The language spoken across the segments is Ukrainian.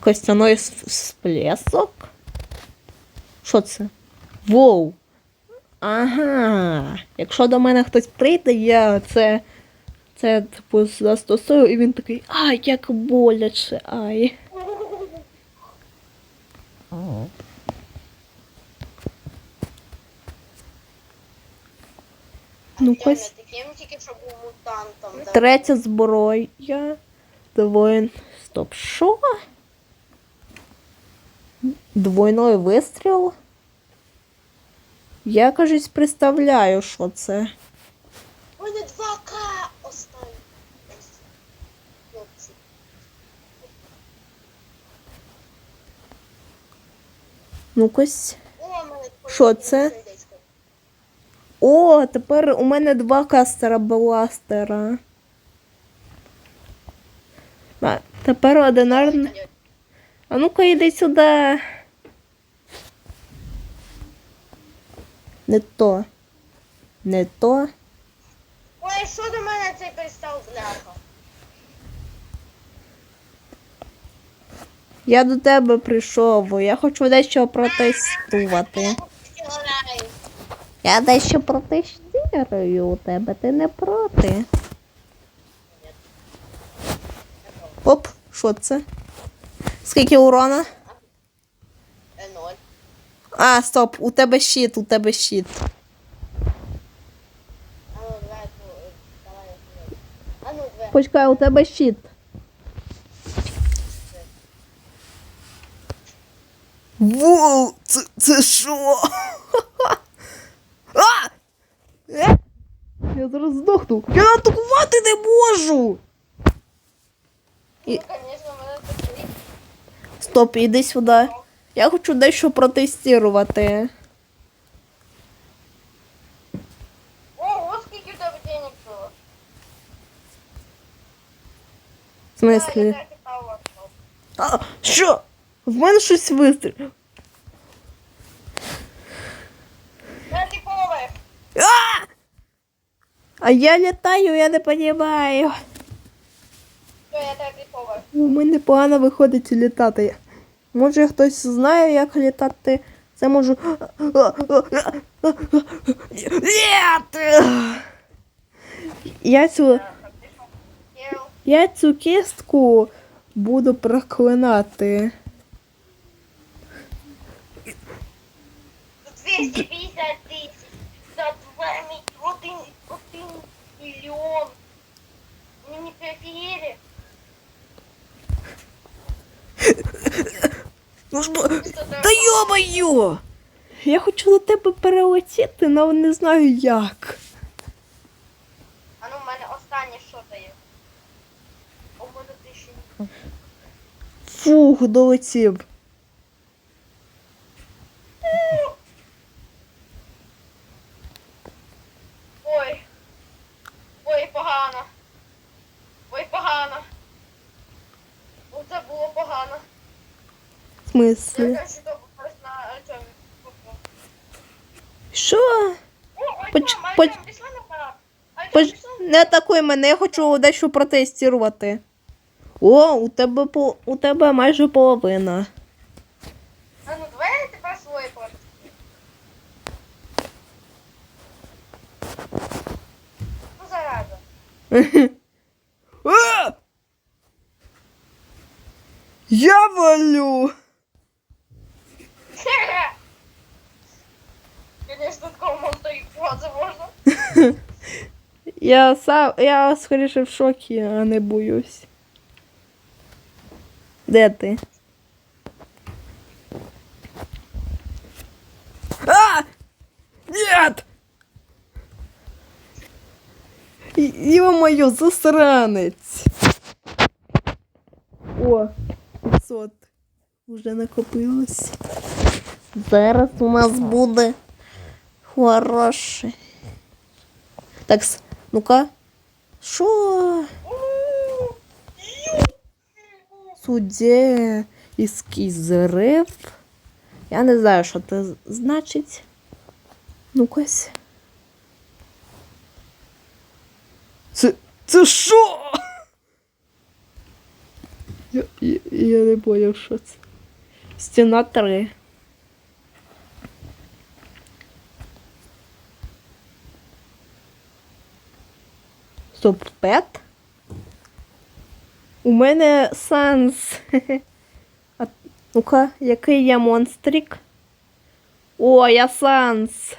Костяной с- сплесок? Що це? Воу. Ага. Якщо до мене хтось прийде, я це. Це типу застосую, і він такий, ай, як боляче, ай. Ну, да? Третя зброя. Двоєн. Стоп. Що? Двойной вистріл? Я, кажуть, представляю, що це. У мене 2К останні. Ну-кось. Що це? О, тепер у мене два кастера бластера. А, тепер одинарний. А ну-ка йди сюди. Не то. Не то. Ой, що до мене цей перестав бляха? Я до тебе прийшов. Я хочу дещо протестувати. Я дещо протестую у тебе, ти не проти. Оп, що це? Скільки урона? А, стоп, у тебе щит, у тебе щит. Ну, ну, ну. Почекай, у тебе щит. Воу, це, це що? А! Е! Я зараз здохну. Я атакувати не можу. Ну, мене такий. Стоп, іди сюди. Я хочу дещо протестувати. Ого, скільки в тебе денег було. В смислі? Так, так. А, що? В мене щось поверх. А! а я літаю, я не розумію. Що, я поверх. У мене погано виходить літати. Може хтось знає, як літати. Це можу. Я цю, я цю кістку буду проклинати. 250 тисяч за 2 мі... один, один мільйон. Вони не? Ну ж бо- Та йо-моє! Я хочу до тебе перелетіти, але не знаю як. А ну, в мене останнє що то є. У мене тисячі. Фух, долетів. Ой. Ой, погано. Ой, погано. Оце було погано. Смислі? Артемі. Що? Поч- поч- пішла Не атакуй мене, я хочу дещо протестувати. О, у тебе по... у тебе майже половина. А ну давай я тепер своє протестую. Ну зараза. А! Я валю. Конечно, такого монстра фрази можна. Я сам. Я скоріше в шокі, а не боюсь. Де ти? А! Нет! Ё-моё, засранець! О, 500 вже накопилось. Зараз у нас буде хороше. Так, ну-ка. Що? Суддєйський зрив. Я не знаю, що це значить. Ну-кась. Це. Це що? Я, я, я не поняв, що це. Стіна 3. Стоп, пет? У мене санс. А, ну-ка, який я монстрик? О, я санс.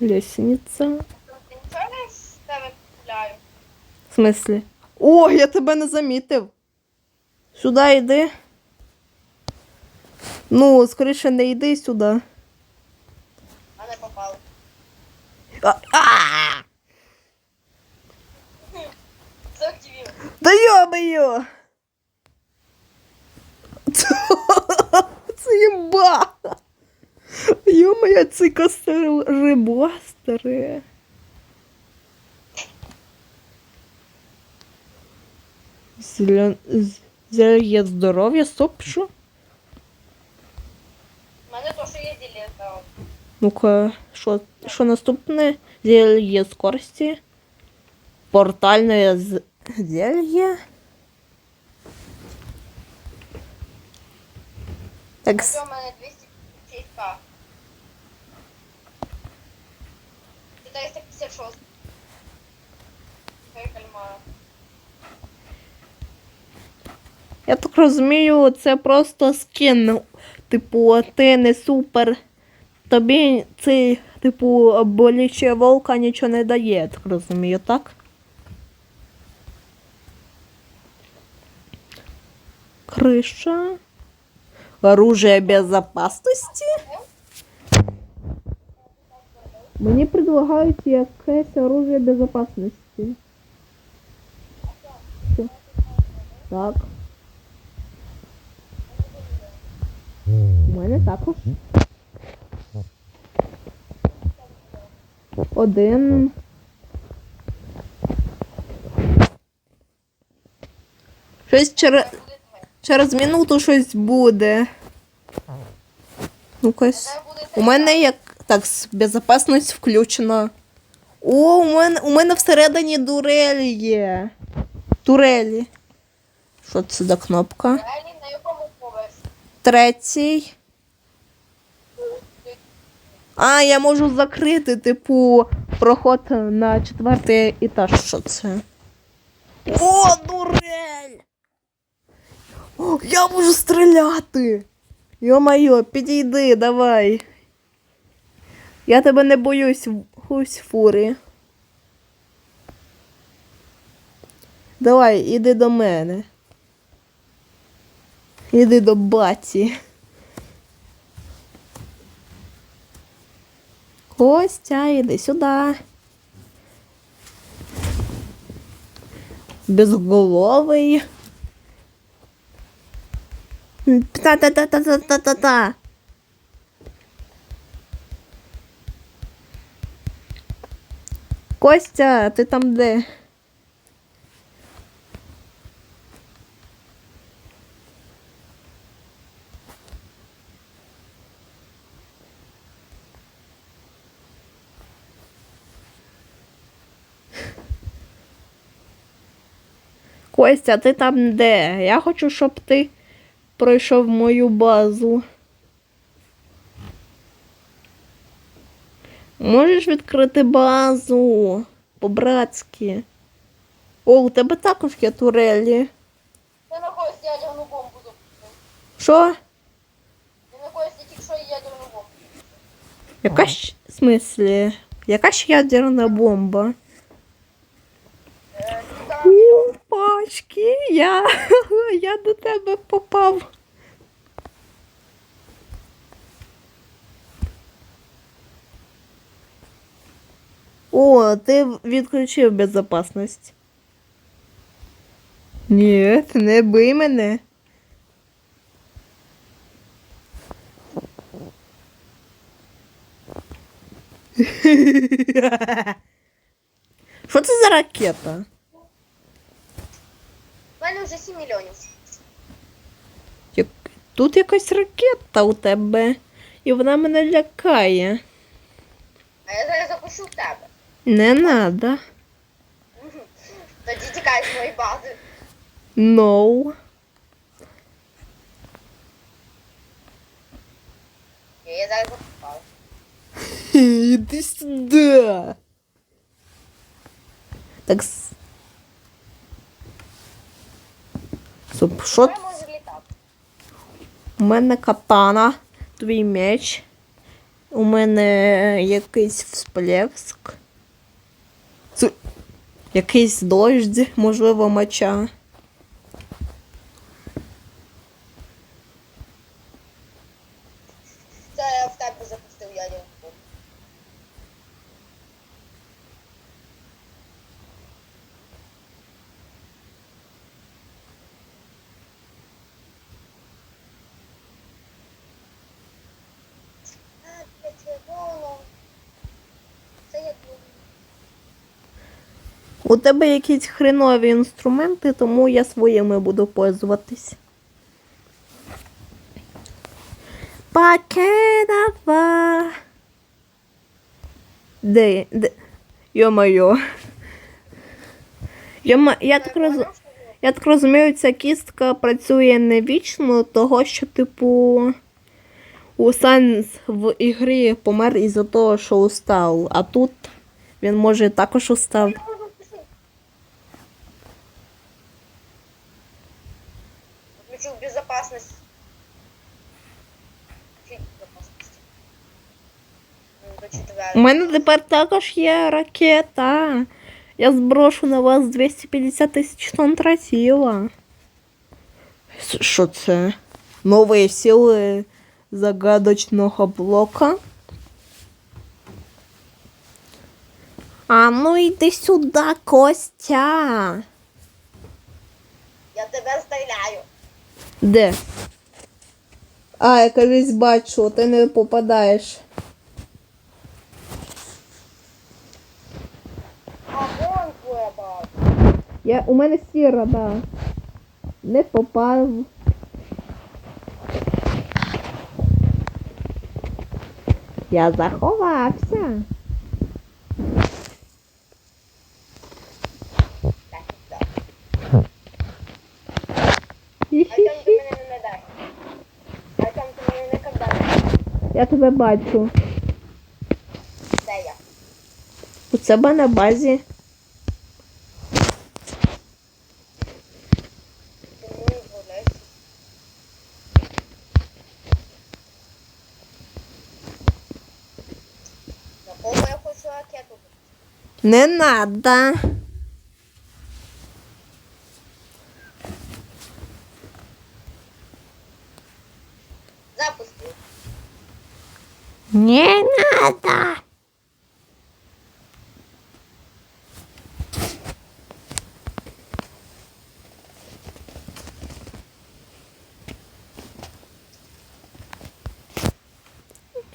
Лестница. В смислі? О, я тебе не замітив. Сюди йди. Ну, скоріше не йди сюди. А не попав. А, а! Да йо-моє! Це єба! Йо-моє, це костерибастери. Зеля... з- Зельє здоров'я, стоп, що? У мене то, що є ділета. Ну-ка, що, що наступне? Зелье скорості. Портальне з... зелье. Так, мене 256к. 456. Я так розумію, це просто скін. Типу, ти не супер. Тобі цей, типу, боліче волка нічого не дає, так розумію, так? Крыша. Оружие безопасности. Мені предлагають якесь оружие безопасности. Так. У мене також. Один. Щось через, через минуту щось буде. Ну-кась. У мене як. Так, безопасність включена. О, у мене, у мене всередині дурель є. Турелі. Що це за кнопка? Третій. А, я можу закрити, типу, проход на четвертий етаж. Що це? О, дурель! Я можу стріляти! Йо-майо, підійди, давай. Я тебе не боюсь, хусь фурі. Давай, іди до мене. Іди до баті. Костя, іди сюди. Безголовий. Та-та-та-та-та-та-та. Костя, ти там де? Костя, ти там де? Я хочу, щоб ти пройшов мою базу. Можеш відкрити базу по-братськи. О, у тебе також є турелі. Ти на когось ядерну бомбу запустив. Що? Ти на когось тільки що ядерну бомбу. Яка ж в смислі? Яка ж ядерна бомба? Е, там У, пачки, я, я до тебе попав. О, ти відключив безопасність. Ні, не бий мене. Що це за ракета? Вже 7 мільйонів. Як... Тут якась ракета у тебе, і вона мене лякає. А я зараз запущу в тебе. Не надо. Тоді тікай з моєї бази. No. Я зараз закупав. Іди сюди. Так. Суп. У мене катана, твій меч. У мене якийсь всплеск. Якийсь дощ, можливо, меча. Це я в тебе запустив я не Це я думаю. У тебе якісь хренові інструменти, тому я своїми буду пользуватись. Покедава. Де? де? Йо-моє. Йома, я так роз... Я так розумію, ця кістка працює не вічно, того що, типу, у Санс в ігрі помер із-за того, що устав. А тут він може також устав. У мене тепер також є ракета. Я зброшу на вас 250 тисяч тонн тротіла. Що це? Нові сили загадочного блока. А ну йди сюди, Костя. Я тебе стріляю. Де? А, я колись бачу, ти не попадаєш. Я, у мене сіра, да. Не попав. Я заховався. Я тебе бачу. Де я? У себе на базі. Не надо. Запустив. Не надо.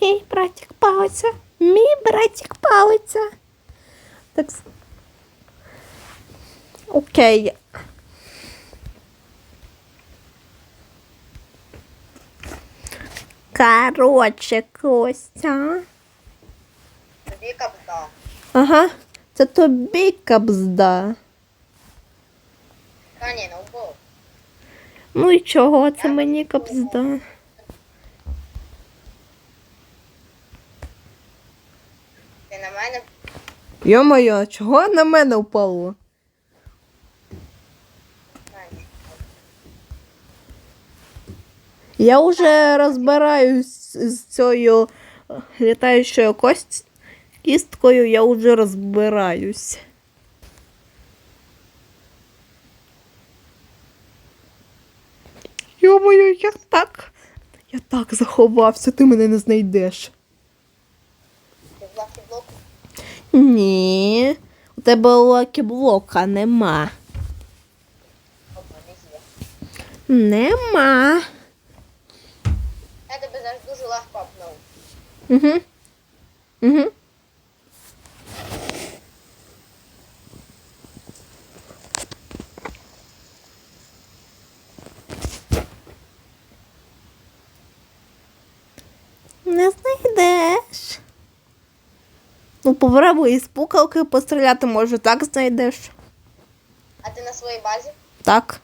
Мій братик палиться. Мій братик палиться. Так. Окей. Короче, Костя. Тобі капта. Ага, це тобі кабзда. Та ні, не вбив. Ну і чого, це мені кабзда. Ти на мене Йо-моє, чого на мене впало? Я вже розбираюсь з цією літаючою кость... кісткою, я вже розбираюсь. Йо-моє, я так. Я так заховався, ти мене не знайдеш. Ти в лакі блоку. Ні, у тебе лакі-блока нема. Нема. Я тебе зараз дуже легко обновлю. Угу. Угу. Не знайдеш. Ну попробуй із пукалки постріляти, може так знайдеш. А ти на своїй базі? Так.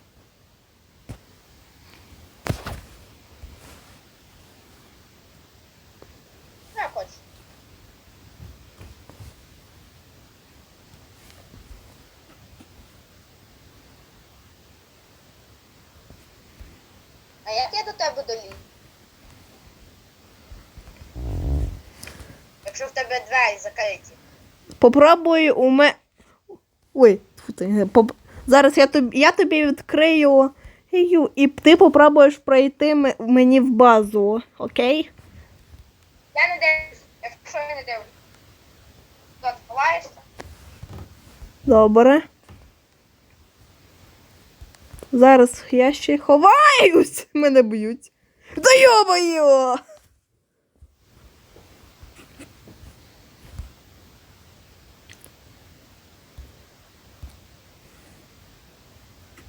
Ну, я хочу. А як я до тебе доліз? Якщо в тебе двері закриті. Попробуй у мене. Ой, ти, поп... зараз я тобі, я тобі відкрию і ти попробуєш пройти мені в базу, окей? Я не дивлюсь, якщо я не дивлюсь. То ховаєшся? Добре. Зараз я ще ховаюсь. Мене б'ють. Да йо-моє!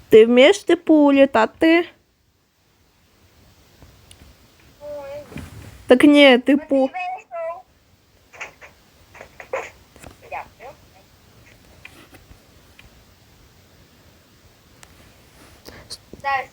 Ти вмієш типу літати? Ой. Так ні, типу. вийшов. Дякую. Зараз